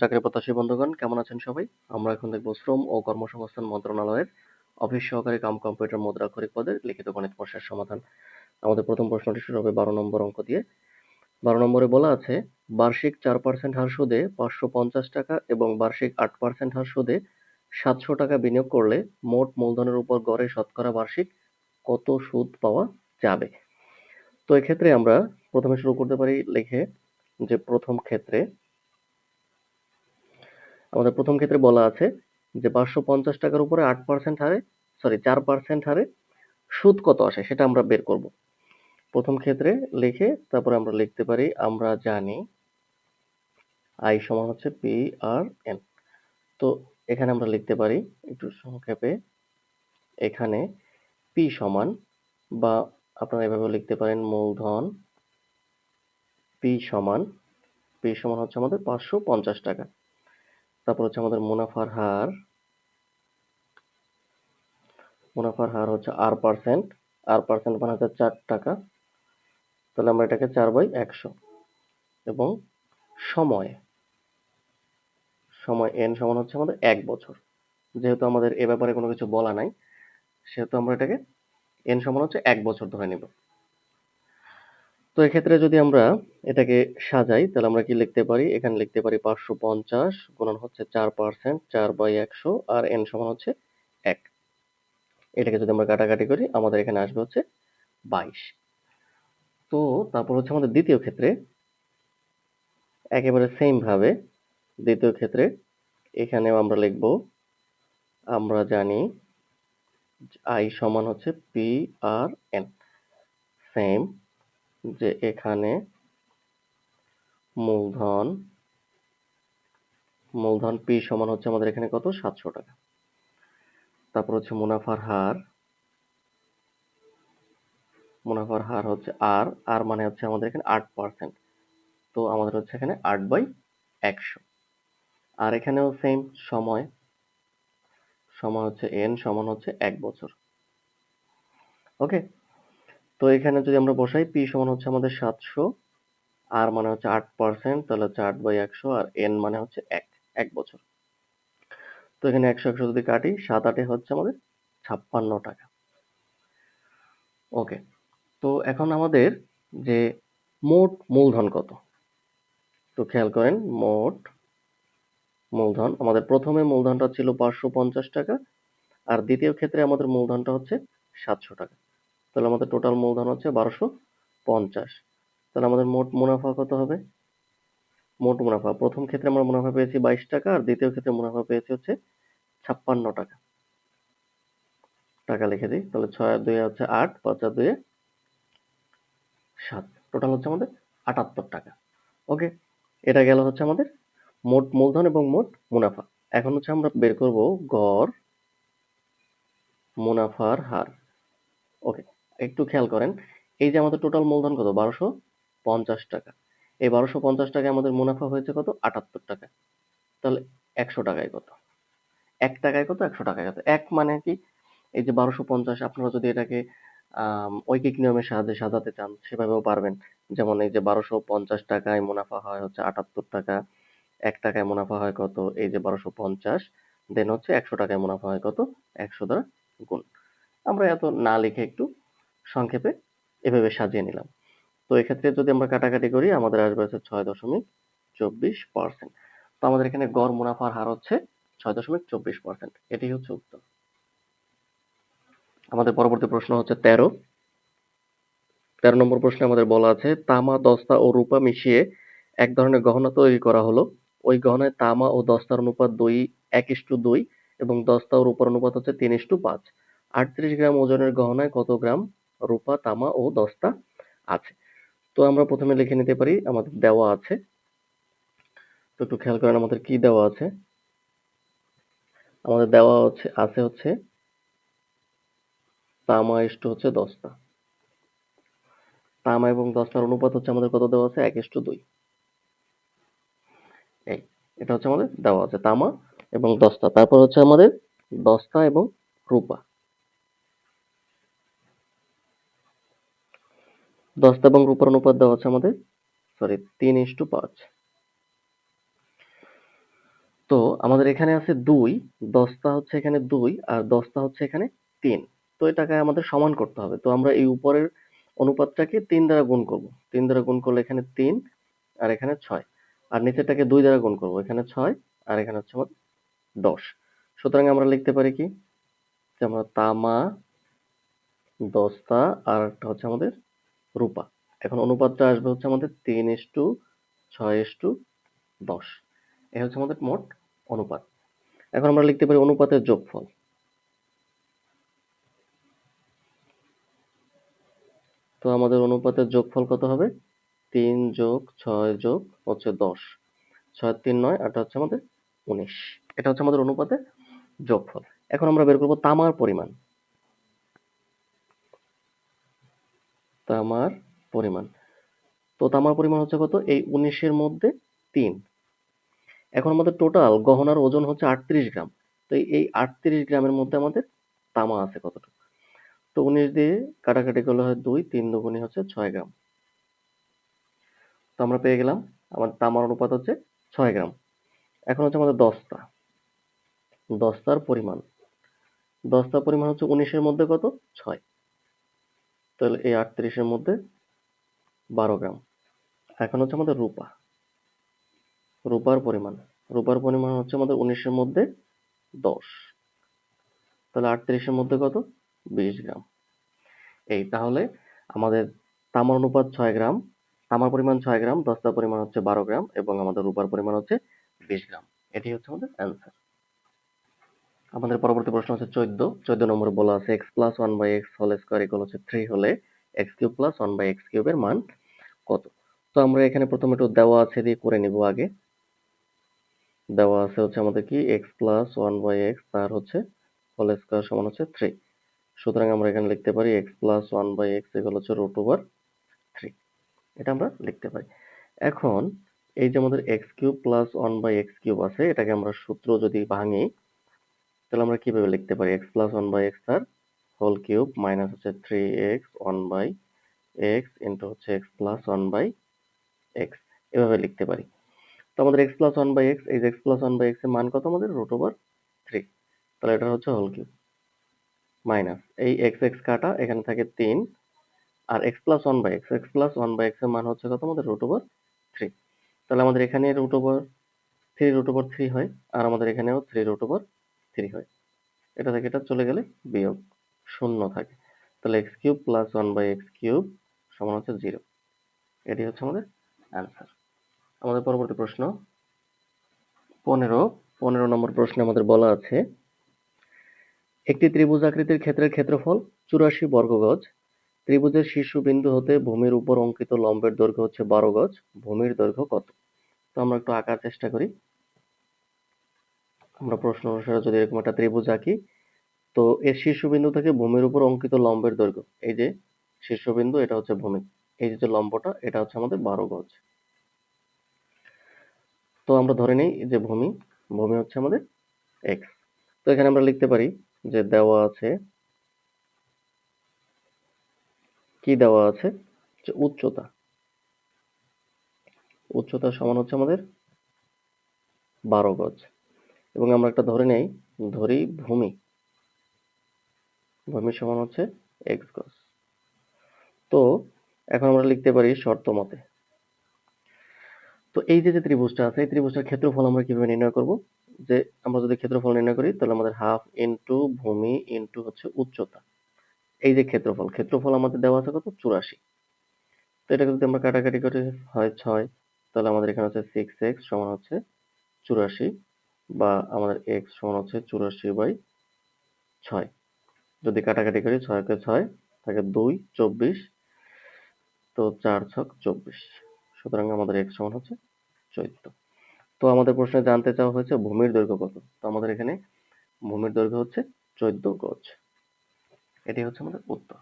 চাকরি প্রত্যাশী বন্ধুগণ, কেমন আছেন সবাই? আমরা এখন দেখব শ্রম ও কর্মসংস্থান মন্ত্রণালয়ের অফিস সহকারী কাম কম্পিউটার মুদ্রাক্ষরিক পদের লিখিত গণিত প্রশ্নের সমাধান। আমাদের প্রথম প্রশ্নটি শুরু হবে বারো নম্বর অঙ্ক দিয়ে। বারো নম্বরে বলা আছে, বার্ষিক চার পার্সেন্ট হার সুদে পাঁচশো পঞ্চাশ টাকা এবং বার্ষিক আট পার্সেন্ট হার সুদে সাতশো টাকা বিনিয়োগ করলে মোট মূলধনের উপর গড়ে শতকরা বার্ষিক কত সুদ পাওয়া যাবে? তো এক্ষেত্রে আমরা প্রথমে শুরু করতে পারি লিখে যে প্রথম ক্ষেত্রে আমাদের প্রথম ক্ষেত্রে বলা আছে যে পাঁচশো পঞ্চাশ টাকার উপরে আট পার্সেন্ট হারে সরি চার পার্সেন্ট হারে সুদ কত আসে সেটা আমরা বের করব। প্রথম ক্ষেত্রে লিখে তারপরে আমরা লিখতে পারি, আমরা জানি আই সমান হচ্ছে পি আর এন তো এখানে আমরা লিখতে পারি একটু সংক্ষেপে, এখানে পি সমান বা আপনারা এভাবে লিখতে পারেন মূলধন পি সমান পি সমান হচ্ছে আমাদের পাঁচশো পঞ্চাশ টাকা। তারপর হচ্ছে আমাদের মুনাফার হার। মুনাফার হার হচ্ছে আর পার্সেন্ট আর পার্সেন্ট মানে হচ্ছে চার টাকা। তাহলে আমরা এটাকে চার বাই একশো। এবং সময়। সময় এন সমান হচ্ছে আমাদের এক বছর। যেহেতু আমাদের এ ব্যাপারে কোনো কিছু বলা নাই, সেহেতু আমরা এটাকে এন সমান হচ্ছে এক বছর ধরে নেব। তো এক্ষেত্রে যদি আমরা এটাকে সাজাই, তাহলে আমরা কি লিখতে পারি? এখানে লিখতে পারি পাঁচশো পঞ্চাশ গুণন হচ্ছে চার পার্সেন্ট, চার বাই একশো, আর এন সমান হচ্ছে এক। এটাকে যদি আমরা কাটাকাটি করি, আমাদের এখানে আসবে হচ্ছে বাইশ। তো তারপর হচ্ছে আমাদের দ্বিতীয় ক্ষেত্রে, একেবারে সেম ভাবে দ্বিতীয় ক্ষেত্রে, এখানেও আমরা লিখব, আমরা জানি আই সমান হচ্ছে পি আর এন সেম যে এখানে মূলধন মূলধন পি সমান হচ্ছে আমাদের এখানে কত? সাতশো টাকা। তারপর হচ্ছে মুনাফার হার। মুনাফার হার হচ্ছে আর আর মানে হচ্ছে আমাদের এখানে আট পার্সেন্ট তো আমাদের হচ্ছে এখানে আট বাই একশো। আর এখানেও সেম সময়। সময় হচ্ছে এন সমান হচ্ছে এক বছর। ওকে তো এখানে যদি আমরা বসাই পি সমান হচ্ছে আমাদের সাতশো আর মানে হচ্ছে আট পার্সেন্ট তাহলে হচ্ছে আট বাই একশো, আর এন মানে হচ্ছে এক এক বছর। তো এখানে একশো একশো যদি কাটি, সাত আটে হচ্ছে আমাদের ছাপ্পান্ন টাকা। ওকে, তো এখন আমাদের যে মোট মূলধন কত? তো খেয়াল করেন, মোট মূলধন, আমাদের প্রথমে মূলধনটা ছিল পাঁচশো পঞ্চাশ টাকা, আর দ্বিতীয় ক্ষেত্রে আমাদের মূলধনটা হচ্ছে সাতশো টাকা। তাহলে আমাদের টোটাল মূলধন হচ্ছে বারোশো পঞ্চাশ। তাহলে আমাদের মোট মুনাফা কত হবে? মোট মুনাফা, প্রথম ক্ষেত্রে আমরা মুনাফা পেয়েছি বাইশ টাকা, আর দ্বিতীয় ক্ষেত্রে মুনাফা পেয়েছি হচ্ছে ছাপ্পান্ন টাকা। টাকা লিখে দিই, তাহলে ছয়, দুই হচ্ছে আট, পাঁচ আর দুই সাত। টোটাল হচ্ছে আমাদের আটাত্তর টাকা। ওকে এটা গেল হচ্ছে আমাদের মোট মূলধন এবং মোট মুনাফা। এখন হচ্ছে আমরা বের করব গড় মুনাফার হার। ওকে একটু খেয়াল করেন, এই যে আমাদের টোটাল মূলধন কত? বারোশো পঞ্চাশ টাকা। এই বারোশো পঞ্চাশ টাকায় আমাদের মুনাফা হয়েছে কত? আটাত্তর টাকা। তাহলে একশো টাকায় কত? এক টাকায় কত? একশো টাকায় কত? এক মানে কি? এই যে বারোশো পঞ্চাশ, আপনারা যদি এটাকে ঐকিক নিয়মের সাহায্যে সাজাতে চান, সেভাবেও পারবেন। যেমন এই যে বারোশো পঞ্চাশ টাকায় মুনাফা হয় হচ্ছে আটাত্তর টাকা, এক টাকায় মুনাফা হয় কত? এই যে বারোশো পঞ্চাশ, দেন হচ্ছে একশো টাকায় মুনাফা হয় কত? একশো দ্বারা গুণ। আমরা এত না লিখে একটু সংক্ষেপে এভাবে সাজিয়ে নিলাম। তো এক্ষেত্রে যদি আমরা কাটাকাটি করি, আমাদের আসবে হচ্ছে ছয় দশমিক চব্বিশ পার্সেন্ট। তো আমাদের এখানে গড় মুনাফার হার হচ্ছে ছয় দশমিক চব্বিশ পার্সেন্ট। এটি হচ্ছে উত্তর। আমাদের পরবর্তী প্রশ্ন হচ্ছে তেরো। তেরো নম্বর প্রশ্নে আমাদের বলা আছে, তামা, দস্তা ও রূপা মিশিয়ে এক ধরনের গহনা তৈরি করা হলো। ওই গহনায় তামা ও দস্তার অনুপাত দুই, এক ইস্টু দুই এবং দস্তা ও রূপার অনুপাত হচ্ছে তিন ইস্টু পাঁচ। আটত্রিশ গ্রাম ওজনের গহনায় কত গ্রাম রূপা, তামা ও দস্তা আছে। তো আমরা প্রথমে লিখে নিতে পারি, আমাদের দেওয়া আছে। তো একটু খেয়াল করেন আমাদের কি দেওয়া আছে। আমাদের দেওয়া হচ্ছে, আছে হচ্ছে, তামা ইস্টু হচ্ছে দস্তা। তামা এবং দস্তার অনুপাত হচ্ছে আমাদের কত দেওয়া আছে? এক ইস্টু দুই। এই, এটা হচ্ছে আমাদের দেওয়া আছে, তামা এবং দস্তা। তারপর হচ্ছে আমাদের দস্তা এবং রূপা। দস্তা এবং রূপার অনুপাত দেওয়া আছে আমাদের সরি তিন ইস টু পাঁচ। তো আমাদের এখানে আছে দুই, দশটা হচ্ছে এখানে দুই আর দশটা হচ্ছে এখানে তিন। তো এটাকে আমাদের সমান করতে হবে। তো আমরা এই উপরের অনুপাতটাকে তিন দ্বারা গুণ করব। তিন দ্বারা গুণ করলে এখানে তিন আর এখানে ছয়। আর নিচেরটাকে দুই দ্বারা গুণ করব। এখানে ছয় আর এখানে হচ্ছে আমাদের দশ। সুতরাং আমরা লিখতে পারি কি? যে আমরা তামা দস্তা আর একটা হচ্ছে আমাদের রূপা। এখন অনুপাতটা আসবে হচ্ছে আমাদের তিন এস টু, ছয় এস টু, দশ। এ হচ্ছে আমাদের মোট অনুপাত। এখন আমরা লিখতে পারি অনুপাতের যোগফল। তো আমাদের অনুপাতের যোগফল কত হবে? তিন যোগ ছয় যোগ হচ্ছে দশ। ছয় তিন নয়, আটটা হচ্ছে আমাদের উনিশ। এটা হচ্ছে আমাদের অনুপাতের যোগফল। এখন আমরা বের করব তামার পরিমাণ। তামার পরিমাণ। তো তামার পরিমাণ হচ্ছে কত? এই উনিশের মধ্যে তিন। এখন আমাদের টোটাল গহনার ওজন হচ্ছে আটত্রিশ গ্রাম। তো এই আটত্রিশ গ্রামের মধ্যে আমাদের তামা আছে কতটুকু? তো উনিশ দিয়ে কাটাকাটি করলে হয় দুই, তিন দুগুণি হচ্ছে ছয় গ্রাম। তো আমরা পেয়ে গেলাম, আমার তামার অনুপাত হচ্ছে ছয় গ্রাম। এখন হচ্ছে আমাদের দশটা দশটার পরিমাণ। দশটার পরিমাণ হচ্ছে উনিশের মধ্যে কত? ছয়। তাহলে এই আটত্রিশের মধ্যে বারো গ্রাম। এখন হচ্ছে আমাদের রূপা। রূপার পরিমাণ। রূপার পরিমাণ হচ্ছে আমাদের উনিশের মধ্যে দশ। তাহলে আটত্রিশের মধ্যে কত? বিশ গ্রাম। এই তাহলে আমাদের তামার অনুপাত ছয় গ্রাম। তামার পরিমাণ ছয় গ্রাম দশটার পরিমাণ হচ্ছে বারো গ্রাম এবং আমাদের রূপার পরিমাণ হচ্ছে বিশ গ্রাম। এটি হচ্ছে আমাদের অ্যান্সার আমাদের পরবর্তী প্রশ্ন হচ্ছে চোদ্দ। চোদ্দ নম্বরে বলা আছে x plus one by x whole square equal হচ্ছে থ্রি হলে x cube plus one by x কিউবের মান কত? তো আমরা এখানে প্রথমে একটু দেওয়া আছে দিয়ে করে নিব আগে। দেওয়া আছে হচ্ছে আমাদের কি? X plus one by x তার হচ্ছে হোল স্কোয়ার সমান হচ্ছে থ্রি সুতরাং আমরা এখানে লিখতে পারি x plus one by x এগুলো হচ্ছে রুট ওভার থ্রি এটা আমরা লিখতে পারি। এখন এই যে আমাদের x cube plus one by x cube আছে, এটাকে আমরা সূত্র যদি ভাঙি তাহলে আমরা কীভাবে লিখতে পারি? X plus one by x তার হোল কিউব মাইনাস হচ্ছে three x one by x into হচ্ছে x plus one by x এভাবে লিখতে পারি। তো আমাদের x plus one by x এই যে এক্স প্লাস ওয়ান বাই এক্সের মান কত আমাদের? রুট ওভার থ্রি তাহলে এটা হচ্ছে হোল কিউব মাইনাস এই এক্স এক্স কাটা, এখানে থাকে তিন। আর x plus one by x x plus one by এক্সের মান হচ্ছে কত আমাদের? রুট ওভার থ্রি তাহলে আমাদের এখানে root over three root over three হয়। আর আমাদের এখানেও থ্রি রুট ওভার থ্রি হয়। এটা থেকে এটা চলে গেলে বিয়োগ শূন্য থাকে। তাহলে x cube plus one by x cube সমান হচ্ছে জিরো এটি হচ্ছে আমাদের অ্যান্সার আমাদের পরবর্তী প্রশ্ন। পনেরো পনেরো নম্বর প্রশ্নে আমাদের বলা আছে, একটি ত্রিভুজ আকৃতির ক্ষেত্রের ক্ষেত্রফল চুরাশি বর্গ গজ ত্রিভুজের শীর্ষবিন্দু হতে ভূমির উপর অঙ্কিত লম্বের দৈর্ঘ্য হচ্ছে বারো গজ, ভূমির দৈর্ঘ্য কত? তো আমরা একটু আঁকার চেষ্টা করি। আমরা প্রশ্ন অনুসারে যদি এরকম একটা ত্রিভুজ আঁকি, তো এর শীর্ষবিন্দু থেকে ভূমির উপর অঙ্কিত লম্বের দৈর্ঘ্য, এই যে শীর্ষবিন্দু, এটা হচ্ছে ভূমি, এই যে লম্বটা, এটা হচ্ছে আমাদের বারো গজ। তো আমরা ধরে নিই যে ভূমি ভূমি হচ্ছে আমাদের এক্স তো এখানে আমরা লিখতে পারি যে দেওয়া আছে, কি দেওয়া আছে? যে উচ্চতা। উচ্চতা সমান হচ্ছে আমাদের বারো গজ। এবং আমরা একটা ধরে নেই, ধরি ভূমি। ভূমি সমান হচ্ছে এক্স গজ তো এখন আমরা লিখতে পারি শর্ত মতে। তো এই যে যে ত্রিভুজটা আছে, এই ত্রিভুজটার ক্ষেত্রফল আমরা কীভাবে নির্ণয় করব? যে আমরা যদি ক্ষেত্রফল নির্ণয় করি, তাহলে আমাদের হাফ ইন্টু ভূমি ইন্টু হচ্ছে উচ্চতা। এই যে ক্ষেত্রফল ক্ষেত্রফল আমাদের দেওয়া আছে কত? চুরাশি। তো এটাকে যদি আমরা কাটাকাটি করে হয় ছয়, তাহলে আমাদের এখানে হচ্ছে সিক্স এক্স সমান হচ্ছে চুরাশি। বা আমাদের এক্স সমান হচ্ছে চুরাশি বাই ছয়। যদি কাটাকাটি করি ছয়কে ছয় থাকে দুই চব্বিশ, তো চার ছক চব্বিশ। সুতরাং আমাদের এক্স সমান হচ্ছে চৈত্র তো আমাদের প্রশ্নে জানতে চাওয়া হয়েছে ভূমির দৈর্ঘ্য কত? তো আমাদের এখানে ভূমির দৈর্ঘ্য হচ্ছে চোদ্দ গজ। এটি হচ্ছে আমাদের উত্তর।